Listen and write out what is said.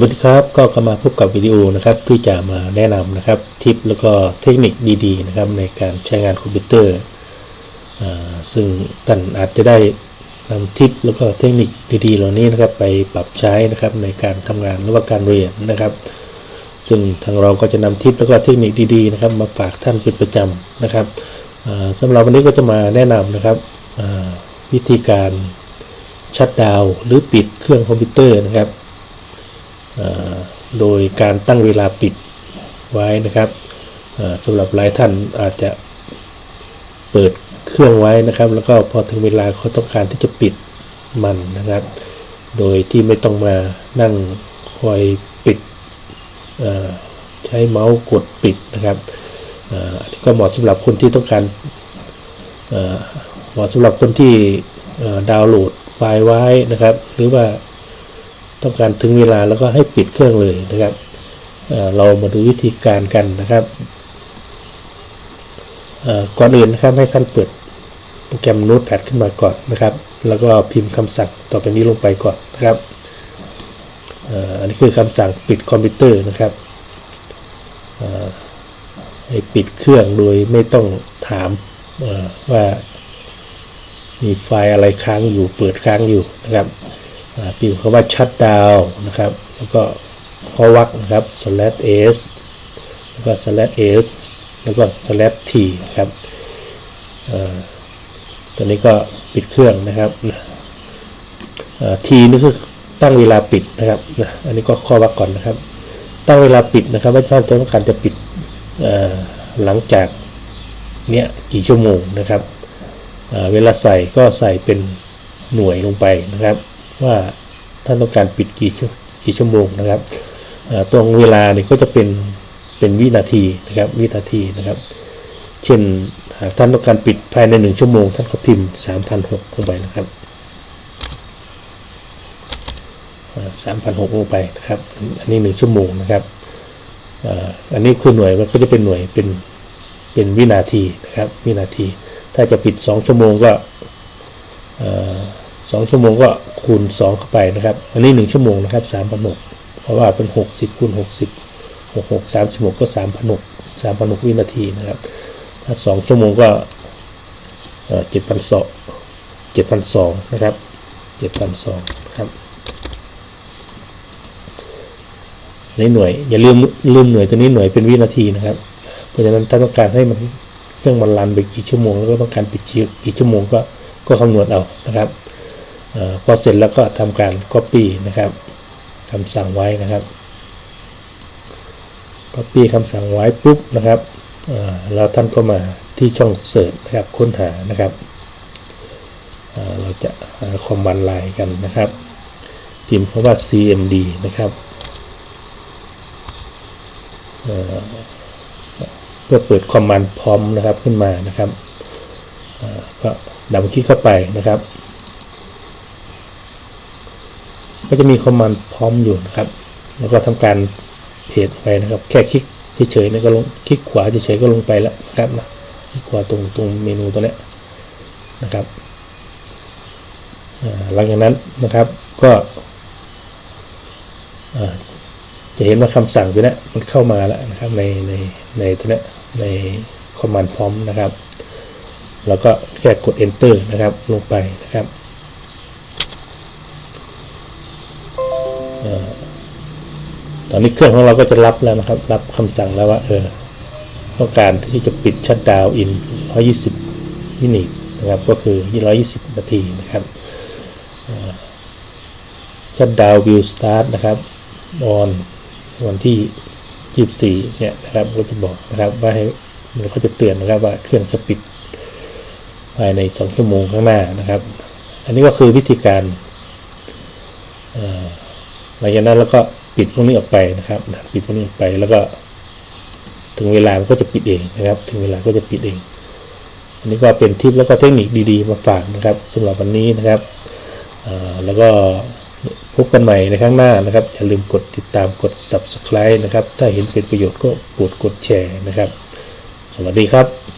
วัสดีครับก็กลับมาพบกับวิดีโอนะครับที่จะมาแนะนำนะครับทิปแล้วก็เทคนิคดีๆนะครับในการใช้งานคอมพิวเตอร์ ซึ่งท่านอาจจะได้นำทิปแล้วก็เทคนิคดีๆเหล่านี้นะครับไปปรับใช้นะครับในการทำงานหรือว่าการเรียนนะครับ ซึ่งทางเราก็จะนำทิปแล้วก็เทคนิคดีๆนะครับมาฝากท่านเป็นประจำนะครับสำหรับวันนี้ก็จะมาแนะนำนะครับวิธีการชัดดาวหรือปิดเครื่องคอมพิวเตอร์นะครับ โดยการตั้งเวลาปิดไว้นะครับสำหรับหลายท่านอาจจะเปิดเครื่องไว้นะครับ แล้วก็พอถึงเวลาเขาต้องการที่จะปิดมันนะครับ โดยที่ไม่ต้องมานั่งคอยปิดใช้เมาส์กดปิดนะครับอันนี้ก็เหมาะสำหรับคนที่ต้องการเหมาะสำหรับคนที่ดาวน์โหลดไฟล์ไว้นะครับ หรือว่า ต้องการถึงเวลาแล้วก็ให้ปิดเครื่องเลยนะครับเเรามาดูวิธีการกันนะครับก่อนอื่นนะครับให้ท่านเปิดโปรแกรม Notepad ขึ้นมาก่อนนะครับ แล้วก็พิมพ์คำสั่งต่อไปนี้ลงไปก่อนนะครับอันนี้คือคำสั่งปิดคอมพิวเตอร์นะครับให้ปิดเครื่องโดยไม่ต้องถามว่ามีไฟล์อะไรค้างอยู่เปิดค้างอยู่นะครับ พิมพ์คำว่า shut down นะครับ แล้วก็ข้อวักนะครับ slash s แล้วก็ slash s แล้วก็ slash t ครับตัวนี้ก็ปิดเครื่องนะครับ t นี่คือตั้งเวลาปิดนะครับ อันนี้ก็ข้อวักก่อนนะครับ ตั้งเวลาปิดนะครับ ว่าท่านต้องการจะปิดหลังจากเนี้ยกี่ชั่วโมงนะครับ เวลาใส่ก็ใส่เป็นหน่วยลงไปนะครับ ว่าท่านต้องการปิดกี่กี่ชั่วโมงนะครับตรงเวลาเนี่ยก็จะเป็นเป็นวินาทีนะครับวินาทีนะครับ เช่นหากท่านต้องการปิดภายในหนึ่งชั่วโมงท่านก็พิมพ์สามพันหกลงไปนะครับสามพันหกลงไปนะครับ อันนี้หนึ่งชั่วโมงนะครับ อันนี้คือหน่วยมันก็จะเป็นหน่วยเป็นเป็นวินาทีนะครับวินาที ถ้าจะปิดสองชั่วโมงก็ สองชั่วโมงก็คูณ 2 เข้าไปนะครับ อันนี้ 1 ชั่วโมงนะครับ3 6 0 0เพราะว่าเป็น 60คูณ60 66 36ก็3 6 0 0 3 6 0 0วินาทีนะครับ ถ้า 2 ชั่วโมงก็7,200 7,200นะครับ7,200ครับในหน่วยอย่าลืมลืมหน่วยตัวนี้หน่วยเป็นวินาทีนะครับ เพราะฉะนั้นถ้าต้องการให้มันเครื่องมันรันไปกี่ชั่วโมง แล้วก็ต้องการปิดกี่ชั่วโมงก็ก็คำนวณเอานะครับ พอเสร็จแล้วก็ทำการ Copy นะครับคำสั่งไว้นะครับ Copy คำสั่งไว้ปุ๊บนะครับแล้วท่านก็มาที่ช่องเสิร์ชนะครับค้นหานะครับเราจะหาคอมบันด์ไลน์กันนะครับ พิมพ์คำว่า cmd นะครับเพื่อเปิดคอมมานด์พร้อมนะครับขึ้นมานะครับก็ดับคลิกเข้าไปนะครับ ก็จะมีคอมมานด์พร้อมอยู่นะครับแล้วก็ทำการเพจไปนะครับ แค่คลิกเฉยๆนี่ก็ลงคลิกขวาเฉยๆก็ลงไปแล้วนะครับนะคลิกขวาตรงตรงเมนูตัวนี้นะครับหลังจากนั้นนะครับก็จะเห็นว่าคำสั่งตัวนี้มันเข้ามาแล้วนะครับในในในตัวนี้ในคอมมานด์พร้อมนะครับ แล้วก็แค่กด enter นะครับลงไปนะครับ ตอนนี้เครื่องของเราก็จะรับแล้วนะครับ รับคำสั่งแล้วว่า เออต้องการที่จะปิดชัดดาวอิน 120มินินะครับ ก็คือ 120 นาทีนะครับชัดดาววิวสตาร์ทนะครับออนวันที่ 24 เนี่ยนะครับก็จะบอกนะครับว่าให้มันก็จะเตือนนะครับว่าเครื่องจะปิดภายใน 2 ชั่วโมงข้างหน้านะครับ อันนี้ก็คือวิธีการ หลังจากนั้นแล้วก็ปิดพวกนี้ออกไปนะครับ ปิดพวกนี้ออกไปแล้วก็ถึงเวลามันก็จะปิดเองนะครับ ถึงเวลาก็จะปิดเอง อันนี้ก็เป็นทิปแล้วก็เทคนิคดีๆมาฝากนะครับสำหรับวันนี้นะครับแล้วก็พบกันใหม่ในครั้งหน้านะครับ อย่าลืมกดติดตามกด subscribe นะครับ ถ้าเห็นเป็นประโยชน์ก็โปรดกดแชร์นะครับ สวัสดีครับ